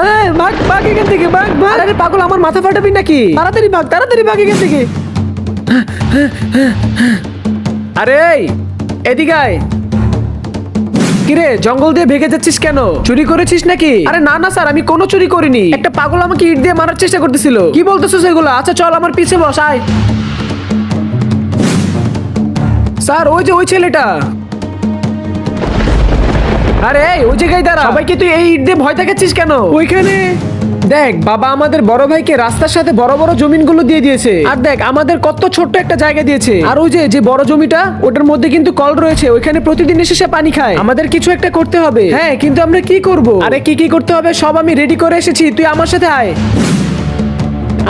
এই, ভাগ ভাগ এখান থেকে ভাগ ভাগ আরে পাগল আমার মাথা ফাটাবি নাকি? তাড়াতাড়ি ভাগ তাড়াতাড়ি ভাগ এখান থেকে। আরে এদিকে আয়। কিরে জঙ্গল দিয়ে ভেগে যাচ্ছিস কেন? চুরি করেছিস নাকি? আরে না না স্যার আমি কোনো চুরি করিনি। একটা পাগল আমাকে ইট দিয়ে মারার চেষ্টা করতেছিল। কি বলতেছো সেগুলো আচ্ছা চল আমার পিছে বস আয়। স্যার ওই যে ওই ছেলেটা। আরে এই, ওই জায়গায় দাঁড়া। সবাইকে তুই এই ইট দিয়ে ভয় দেখাচ্ছিস কেন? ওইখানে। দেখ বাবা আমাদের বড় ভাইকে রাস্তার সাথে বড় বড় জমিনগুলো দিয়ে দিয়েছে। আর দেখ আমাদের কত ছোট্ট একটা জায়গা দিয়েছে। আর ওই যে যে বড় জমিটা ওটার মধ্যে কিন্তু কল রয়েছে ওইখানে প্রতিদিন এসে সে পানি খায়। আমাদের কিছু একটা করতে হবে। হ্যাঁ কিন্তু আমরা কি করব? আরে কি কি করতে হবে সব আমি রেডি করে এসেছি। তুই আমার সাথে আয়।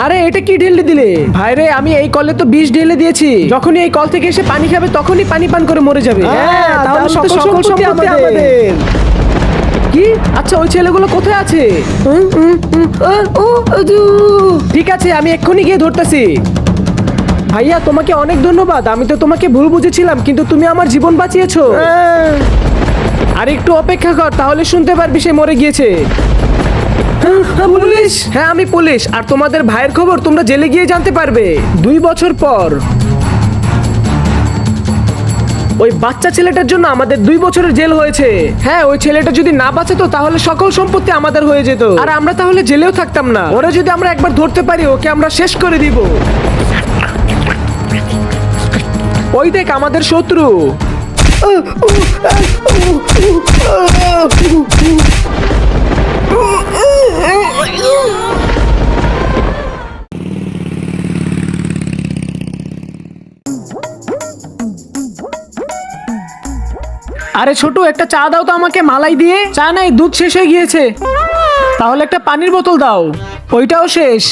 আরে এটা কি ঢেলে দিলে? ভাইরে আমি এই কলে তো বিষ ঢেলে দিয়েছি। যখনই এই কল থেকে এসে পানি খাবে তখনই পানি পান করে মরে যাবে। হ্যাঁ তাহলে সকল সম্পত্তি আমাদের। কি? আচ্ছা ওই ছেলেগুলো কোথায় আছে? ঠিক আছে আমি এক্ষুনি গিয়ে ধরতেছি। ভাইয়া তোমাকে অনেক ধন্যবাদ। আমি তো তোমাকে ভুল বুঝেছিলাম কিন্তু তুমি আমার জীবন বাঁচিয়েছো। আর একটু অপেক্ষা কর তাহলে শুনতে পারবি সে মরে গিয়েছে। পুলিশ হ্যাঁ আমি পুলিশ আর তোমাদের ভাইয়ের খবর তোমরা জেলে গিয়ে জানতে পারবে দুই বছর পর ওই বাচ্চা ছেলেটার জন্য আমাদের দুই বছরের জেল হয়েছে হ্যাঁ ওই ছেলেটা যদি না বাঁচাতো তাহলে সকল সম্পত্তি আমাদের হয়ে যেত আর আমরা তাহলে জেলেও থাকতাম না ওরা যদি আমরা একবার ধরতে পারি ওকে আমরা শেষ করে দিব ওই দেখ আমাদের শত্রু আরে ছোট, একটা চা দাও তো আমাকে মালাই দিয়ে। চা নাই, দুধ শেষ হয়ে গিয়েছে। তাহলে একটা পানির বোতল দাও। ওইটাও শেষ।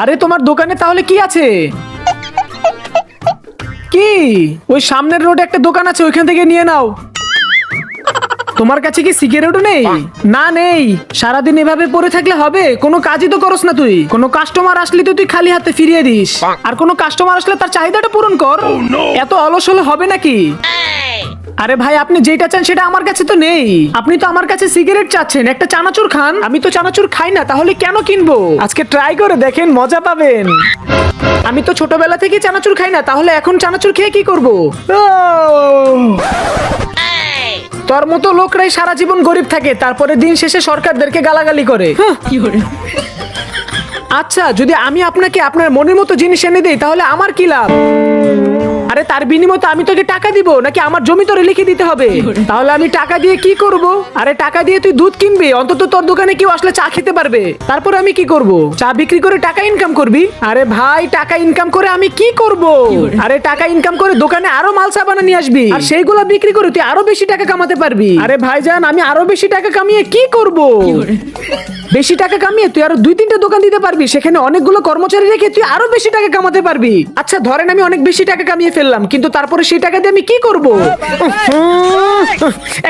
আরে তোমার দোকানে তাহলে কি আছে? কি? ওই সামনের রোডে একটা দোকান আছে, ওইখান থেকে নিয়ে নাও। তোমার কাছে কি সিগারেটও নেই? না নেই। সারাদিন এভাবে পড়ে থাকলে হবে? কোনো কাজই তো করস না তুই। কোনো কাস্টমার আসলে তো তুই খালি হাতে ফিরিয়ে দিস। আর কোনো কাস্টমার আসলে তার চাহিদাটা পূরণ কর। এত অলস হলে হবে নাকি? আরে ভাই আপনি যেটা চান সেটা আমার কাছে তো নেই। আপনি তো আমার কাছে সিগারেট চাচ্ছেন। একটা চানাচুর খান। আমি তো চানাচুর খাই না তাহলে কেন কিনবো? আজকে ট্রাই করে দেখেন মজা পাবেন। আমি তো ছোটবেলা থেকে চানাচুর খাই না তাহলে এখন চানাচুর খেয়ে কি করব? তোর মতো লোকরাই সারা জীবন গরিব থাকে তারপরে দিন শেষে সরকারদেরকে গালাগালি করে হাহ। আচ্ছা যদি আমি আপনাকে আপনার মনের মতো জিনিস এনে দিই তাহলে আমার কি লাভ আরে তার বিনিময়ে তো আমি তোকে টাকা দিব নাকি আমার জমি তোরে লিখে দিতে হবে? তাহলে আমি টাকা দিয়ে কি করব? আরে টাকা দিয়ে তুই দুধ কিনবি অন্তত তোর দোকানে কেউ আসলে চা খেতে পারবে। তারপর আমি কি করব? চা বিক্রি করে টাকা ইনকাম করবি? আরে ভাই টাকা ইনকাম করে আমি কি করব? আরে টাকা ইনকাম করে দোকানে আরও মাল সাবানা নিয়ে আসবি। আর সেইগুলা বিক্রি করে তুই আরও বেশি টাকা কামাতে পারবি। আরে ভাইজান আমি আরও বেশি টাকা কামিয়ে কি করব? বেশি টাকা কামিয়ে তুই আরও দুই তিনটা দোকান দিতে পারবি সেখানে অনেকগুলো কর্মচারী রেখে তুই আরও বেশি টাকা কামাতে পারবি। আচ্ছা ধরেন আমি অনেক বেশি টাকা কামিয়ে ফেললাম, কিন্তু তারপরে সেই টাকা দিয়ে আমি কি করব?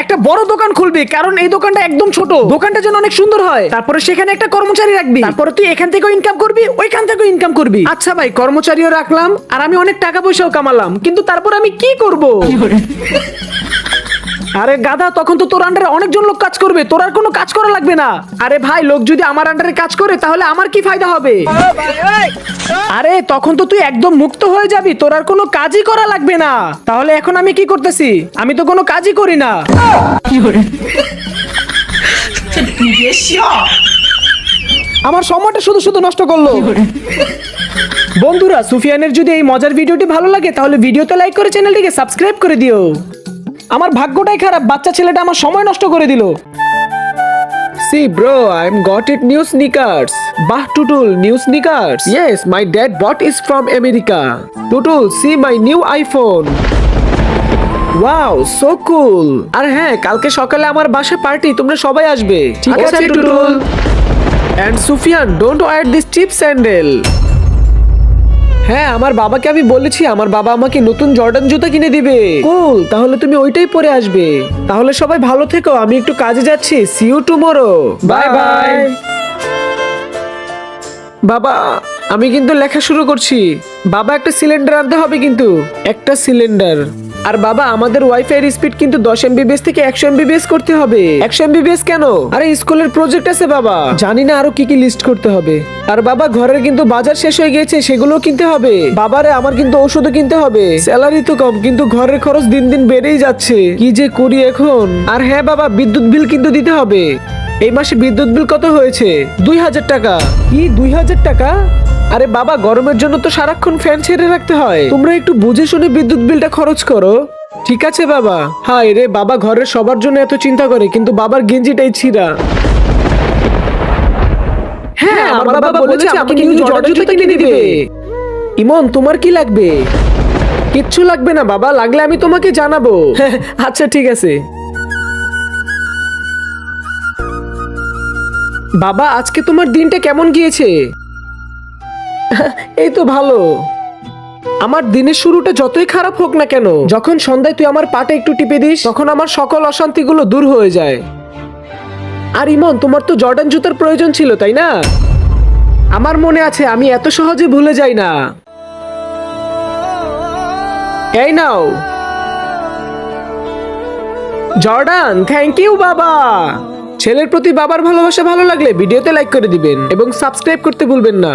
একটা বড় দোকান খুলবি, কারণ এই দোকানটা একদম ছোট। দোকানটা যেন অনেক সুন্দর হয়। তারপরে সেখানে একটা কর্মচারী রাখবি। তারপরে তুই এখান থেকেও ইনকাম করবি, ওইখান থেকেও ইনকাম করবি। আচ্ছা ভাই, কর্মচারীও রাখলাম, আর আমি অনেক টাকা পয়সাও কামালাম, কিন্তু তারপর আমি কি করব? আরে গাধা তখন তো তোর আন্ডারে অনেকজন লোক কাজ করবে। তোর আর কোনো কাজ করা লাগবে না। আরে ভাই লোক যদি আমার আন্ডারে কাজ করে তাহলে আমার কি ফায়দা হবে? আরে তখন তো তুই একদম মুক্ত হয়ে যাবি। তোর আর কোনো কাজই করা লাগবে না। তাহলে এখন আমি কি করতেছি? আমি তো কোনো কাজই করি না। কি করে? আমার সময়টা শুধু শুধু নষ্ট করল। বন্ধুরা সুফিয়ানের যদি এই মজার ভিডিওটি ভালো লাগে তাহলে ভিডিওতে লাইক করে চ্যানেলটিকে সাবস্ক্রাইব করে দিও। আমার ভাগ্যটাই খারাপ বাচ্চা ছেলেটা আমার সময় নষ্ট করে দিল See bro, I'm got it new sneakers. Bah Tutul, new sneakers. Yes, my dad bought is from America. Tutul, see my new iPhone. Wow so cool আর হ্যাঁ কালকে সকালে আমার বাসায় পার্টি তোমরা সবাই আসবে ঠিক আছে Tutul and Sufian don't wear this cheap sandal হ্যাঁ আমার বাবাকে আমি বলেছি আমার বাবা আমাকে নতুন জর্ডান জুতা কিনে দিবে। কুল তাহলে তুমি ওইটাই পরে আসবে। তাহলে সবাই ভালো থেকো আমি একটু কাজে যাচ্ছি। See you tomorrow bye bye বাবা আমি কিন্তু লেখা শুরু করছি। বাবা একটা সিলিন্ডার আনতে হবে কিন্তু। একটা সিলিন্ডার। আর বাবা, আমাদের ওয়াইফাই স্পিড কিন্তু দশ এমবিবিএস থেকে একশো এমবিবিএস করতে হবে। একশো এমবিবিএস কেন? আরে, স্কুলের প্রজেক্ট আছে বাবা। জানি না আরও কি কি লিস্ট করতে হবে। আর বাবা, ঘরের কিন্তু বাজার শেষ হয়ে গিয়েছে সেগুলো কিনতে হবে। বাবারে, আমার কিন্তু ওষুধও কিনতে হবে। স্যালারি তো কম, কিন্তু ঘরের খরচ দিন দিন বেড়েই যাচ্ছে। কি যে করি এখন? আর হ্যাঁ বাবা, বিদ্যুৎ বিল কিন্তু দিতে হবে। এই মাসে বিদ্যুৎ বিল কত হয়েছে? দুই হাজার টাকা। কি, দুই হাজার টাকা? আরে বাবা, গরমের জন্য তো সারাক্ষণ ফ্যান ছেড়ে রাখতে হয়। তোমরা একটু বুঝে শুনে বিদ্যুৎ বিলটা খরচ করো। ঠিক আছে বাবা। হায় রে, বাবা ঘরের সবার জন্য এত চিন্তা করে, কিন্তু বাবার গেঞ্জিটাই ছিঁড়া। হ্যাঁ আমার বাবা বলেছে, আমাকে নিউ জর্ডান জুতো কিনে দিবে। ইমন, তোমার কি লাগবে? কিচ্ছু লাগবে না বাবা, লাগলে আমি তোমাকে জানাব। আচ্ছা ঠিক আছে। বাবা আজকে তোমার দিনটা কেমন গিয়েছে? এই তো ভালো। আমার দিনের শুরুটা যতই খারাপ হোক না কেন যখন সন্ধ্যায় তুই আমার পাটে একটু টিপে দিস তখন আমার সকল অশান্তিগুলো দূর হয়ে যায়। আর ইমন তোমার তো জর্ডান জুতার প্রয়োজন ছিল তাই না? আমার মনে আছে আমি এত সহজে ভুলে যাই না। এই নাও। জর্ডান থ্যাংক ইউ বাবা। ছেলের প্রতি বাবার ভালোবাসা ভালো লাগলে ভিডিওতে লাইক করে দিবেন এবং সাবস্ক্রাইব করতে ভুলবেন না।